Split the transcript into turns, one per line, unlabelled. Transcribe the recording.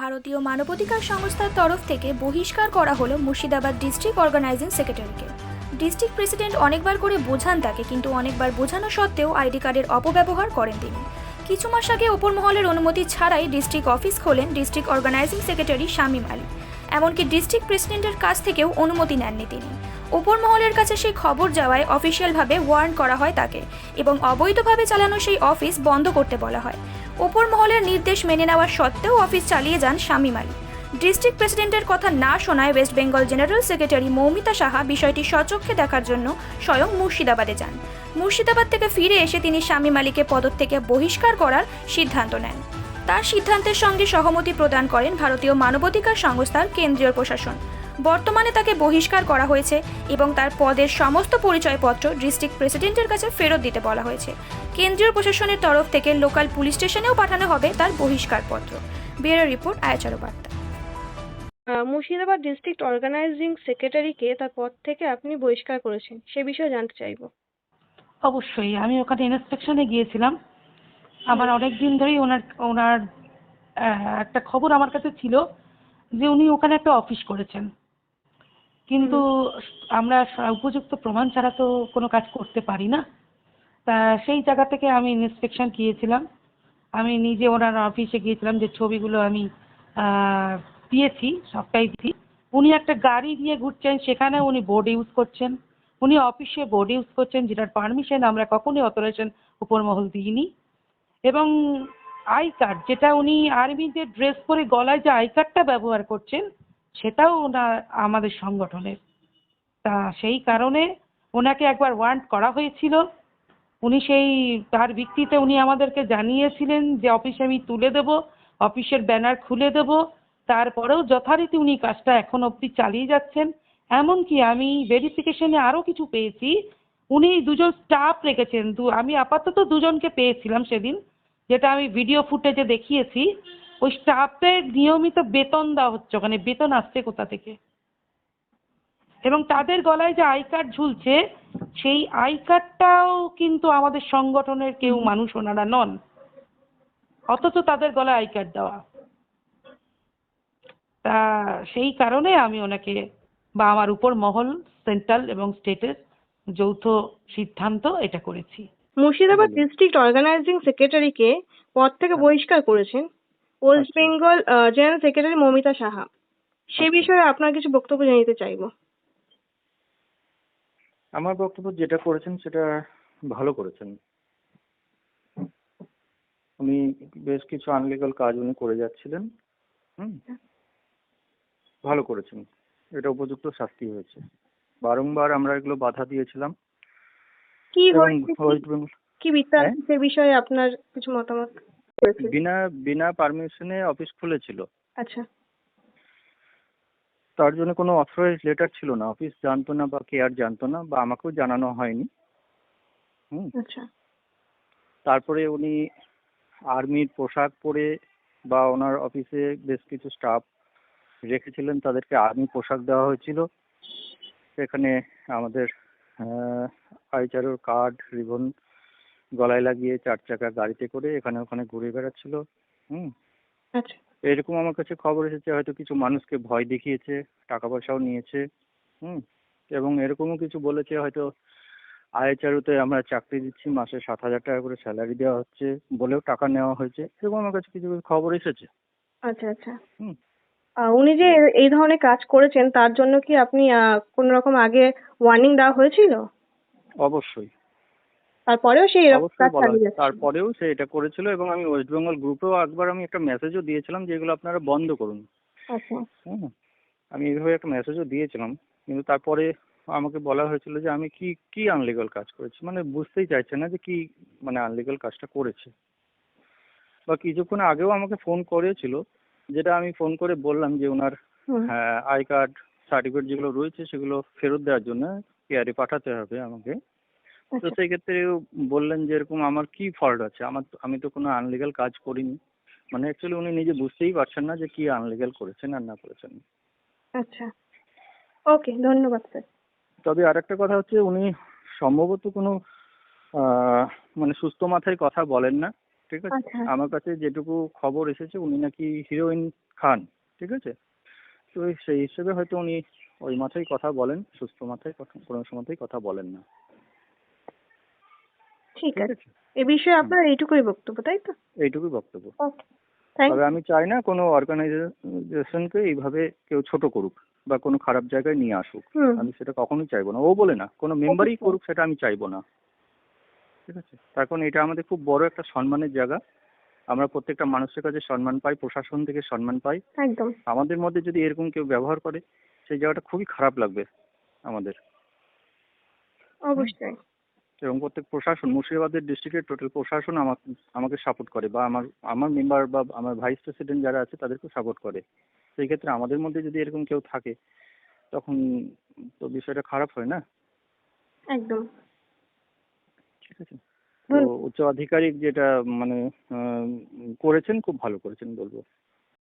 ভারতীয় মানবাধিকার সংস্থার তরফ থেকে বহিষ্কার করা হলো মুর্শিদাবাদ ডিস্ট্রিক্ট অর্গানাইজিং সেক্রেটারিকে। ডিস্ট্রিক্ট প্রেসিডেন্ট অনেকবার করে বোঝান তাকে, কিন্তু অনেকবার বোঝানো সত্ত্বেও আইডি কার্ডের অপব্যবহার করেন তিনি। কিছু মাস আগে ওপর মহলের অনুমতি ছাড়াই ডিস্ট্রিক্ট অফিস খোলেন district organising secretary Shamim Ali. এমনকি ডিস্ট্রিক্ট প্রেসিডেন্টের কাছ থেকেও অনুমতি নেননি তিনি। ওপর মহলের কাছে সেই খবর যাওয়ায় অফিসিয়ালভাবে ওয়ার্ন করা হয় তাকে এবং অবৈধভাবে চালানো সেই অফিস বন্ধ করতে বলা হয়। ওপর মহলের নির্দেশ মেনে নেওয়ার সত্ত্বেও অফিস চালিয়ে যান শামীম আলী। ডিস্ট্রিক্ট প্রেসিডেন্টের কথা না শোনায় West Bengal general secretary Moumita Saha বিষয়টি সচক্ষে দেখার জন্য স্বয়ং মুর্শিদাবাদে যান। মুর্শিদাবাদ থেকে ফিরে এসে তিনি শামীম আলীকে পদক থেকে বহিষ্কার করার সিদ্ধান্ত নেন। তার সিদ্ধান্তের সঙ্গে সহমতি প্রদান করেন ভারতীয় মানবাধিকার সংস্থার কেন্দ্রীয় প্রশাসন। বর্তমানে তাকে বহিষ্কার করা হয়েছে এবং তার পদের সমস্ত পরিচয়পত্র ডিস্ট্রিক্ট প্রেসিডেন্টের কাছে ফেরত দিতে বলা হয়েছে। কেন্দ্রীয় প্রশাসনের তরফ থেকে লোকাল পুলিশ স্টেশনেও পাঠানো হবে তার বহিষ্কারপত্র। ব্যুরো রিপোর্ট আয়াচারো বার্তা
মুর্শিদাবাদ ডিস্ট্রিক্ট অর্গানাইজিং সেক্রেটারিকে তার পদ থেকে আপনি বহিষ্কার করেছেন সে বিষয়ে জানতে চাইব।
অবশ্যই আমি ওখানে ইন্সপেকশনে গিয়েছিলাম। আমার অনেক দিন ধরেই ওনার ওনার একটা খবর আমার কাছে ছিল যে উনি ওখানে একটা অফিস করেছেন। কিন্তু আমরা উপযুক্ত প্রমাণ ছাড়া তো কোনো কাজ করতে পারি না। তা সেই জায়গা থেকে আমি ইন্সপেকশন গিয়েছিলাম আমি নিজে ওনার অফিসে গিয়েছিলাম যে ছবিগুলো আমি দিয়েছি সবটাই দিয়েছি। উনি একটা গাড়ি দিয়ে ঘুরছেন সেখানে উনি বোর্ড ইউজ করছেন। উনি অফিসে বোর্ড ইউজ করছেন যেটার পারমিশন আমরা কখনোই অথরাইজেশন উপর মহল দিইনি। এবং আই কার্ড যেটা উনি আর্মিদের ড্রেস পরে গলায় যে আই কার্ডটা ব্যবহার করছেন সেটাও ওনার আমাদের সংগঠনের। তা সেই কারণে ওনাকে একবার ওয়ান্ট করা হয়েছিল। উনি সেই, তার ভিত্তিতে উনি আমাদেরকে জানিয়েছিলেন যে, অফিসে আমি তুলে দেব, অফিসের ব্যানার খুলে দেব। তারপরেও যথারীতি উনি কাজটা এখন অবধি চালিয়ে যাচ্ছেন। এমনকি আমি ভেরিফিকেশনে আরও কিছু পেয়েছি। উনি দুজন স্টাফ রেখেছেন। দু, আমি আপাতত দুজনকে পেয়েছিলাম সেদিন, যেটা আমি ভিডিও ফুটেজে দেখিয়েছি। ওই স্টাফদের নিয়মিত বেতন দেওয়া হচ্ছে ওখানে, বেতন আসছে কোথা থেকে? এবং তাদের গলায় যে আই কার্ড ঝুলছে, সেই আই কার্ডটাও কিন্তু আমাদের সংগঠনের কেউ মানুষ ওনারা নন। অথচ তাদের গলায় আই কার্ড দেওয়া। তা সেই কারণে আমি ওনাকে বা আমার উপর মহল, সেন্ট্রাল এবং স্টেটের যৌথ সিদ্ধান্ত এটা করেছি।
মুর্শিদাবাদ ডিস্ট্রিক্ট অর্গানাইজিং সেক্রেটারিকে পদ থেকে বহিষ্কার করেছেন। ওয়েস্ট
আচ্ছা।
Bengal general secretary Moumita Saha. সে
আচ্ছা।
বিষয়ে আপনার কিছু বক্তব্য জানিতে চাইব।
আমার বক্তব্য যেটা করেছেন সেটা ভালো করেছেন। উনি বেশ কিছু আনলিগাল কাজ উনি করে যাচ্ছিলেন। হুম? ভালো করেছেন। এটা উপযুক্ত শাস্তি হয়েছে। বারংবার আমরা এগুলো বাধা দিয়েছিলাম।
কি হয়েছে কি- বৃত্তান্ত
হ্যাঁ?
সে বিষয়ে আপনার কিছু মতামত?
বিনা বিনা পারমিশনে অফিস খুলেছিল।
আচ্ছা।
তার জন্য কোনো অথরাইজ লেটার ছিল না। অফিস জানতো না বা কেয়ার জানতো না বা আমাকেও জানানো হয়নি। হুম।
আচ্ছা।
তারপরে উনি আর্মির পোশাক পরে বা ওনার অফিসে বেশ কিছু স্টাফ রেখেছিলেন। তাদেরকে আর্মি পোশাক দেওয়া হয়েছিল। সেখানে আমাদের আইচারোর কার্ড রিবন গলায় লাগিয়ে চার চাকা গাড়িতে করে এখানে ওখানে ঘুরে বেড়াচ্ছিল হুম।
আচ্ছা।
এরকম আমার কাছে খবর এসেছে হয়তো কিছু মানুষকে ভয় দেখিয়েছে টাকা পয়সাও নিয়েছে হুম। এবং এরকমও কিছু বলেছে হয়তো আইএচআরওতে আমরা চাকরি দিচ্ছি মাসে সাত হাজার টাকা করে স্যালারি দেওয়া হচ্ছে বলেও টাকা নেওয়া হয়েছে এরকম আমার কাছে কিছু কিছু খবর এসেছে।
আচ্ছা আচ্ছা।
হুম।
উনি যে এই ধরনের কাজ করেছেন তার জন্য কি আপনি কোনো রকম আগে ওয়ার্নিং দেওয়া হয়েছিল?
অবশ্যই।
তারপরেও সেই এরকম কাজ চালিয়ে যাচ্ছে।
তারপরেও সে এটা করেছিল এবং আমি ওয়েস্ট বেঙ্গল গ্রুপেও একবার আমি একটা মেসেজও দিয়েছিলাম যে এগুলো আপনারা বন্ধ করুন।
আচ্ছা।
আমি এইভাবে একটা মেসেজও দিয়েছিলাম। কিন্তু তারপরে আমাকে বলা হয়েছিল যে আমি কি কি আনলিগাল কাজ করেছি? মানে বুঝতেই চাইছে না যে কি মানে আনলিগাল কাজটা করেছে। বা কিছুক্ষণ আগেও আমাকে ফোন করেছিল যেটা আমি ফোন করে বললাম যে ওনার হ্যাঁ আই কার্ড সার্টিফিকেট যেগুলো রয়েছে সেগুলো ফেরত দেওয়ার জন্য কেয়ারে পাঠাতে হবে আমাকে। তো
আচ্ছা।
সেই ক্ষেত্রে বললেন যে এরকম আমার কি ফল্ট আছে? আমার আমি তো কোনো আনলিগাল কাজ করিনি। মানে অ্যাকচুয়ালি উনি নিজে বুঝতেই পারছেন না যে কি আনলিগাল করেছেন আর না করেছেন।
আচ্ছা। ওকে ধন্যবাদ স্যার
তবে আরেকটা কথা হচ্ছে উনি সম্ভবত কোনো মানে সুস্থ মাথায় কথা বলেন না ঠিক আছে?
আচ্ছা।
আমার কাছে যেটুকু খবর এসেছে উনি নাকি হিরোইন খান ঠিক আছে? তো সেই হিসেবে হয়তো উনি ওই মাথায় কথা বলেন সুস্থ মাথায় কোনো সময়তেই কথা বলেন না।
ঠিক আছে। এ বিষয়ে আপনার এইটুকুই বক্তব্য তাই তো?
এইটুকুই বক্তব্য। তবে আমি চাই না কোনো অর্গানাইজেশনকে এইভাবে কেউ ছোট করুক বা কোনো খারাপ জায়গায় নিয়ে আসুক। আমি সেটা কখনোই চাইব না। ও বলে না কোনো মেম্বারই। করুক সেটা আমি চাইব না। ঠিক আছে? তার কারণ এটা আমাদের খুব বড় একটা সম্মানের জায়গা। আমরা প্রত্যেকটা মানুষের কাছে সম্মান পাই প্রশাসন থেকে সম্মান পাই।
একদম।
আমাদের মধ্যে যদি এরকম কেউ ব্যবহার করে সেই জায়গাটা খুবই খারাপ লাগবে আমাদের।
অবশ্যই।
এবং প্রত্যেক প্রশাসন মুর্শিদাবাদের ডিস্ট্রিক্টের টোটাল প্রশাসন আমাকে আমাকে সাপোর্ট করে বা আমার আমার মেম্বার বা আমার ভাইস প্রেসিডেন্ট যারা আছে তাদেরকেও সাপোর্ট করে। সেই ক্ষেত্রে আমাদের মধ্যে যদি এরকম কেউ থাকে তখন তো বিষয়টা খারাপ হয় না?
একদম।
ঠিক আছে। তো। উচ্চ আধিকারিক যেটা মানে করেছেন খুব ভালো করেছেন বলব।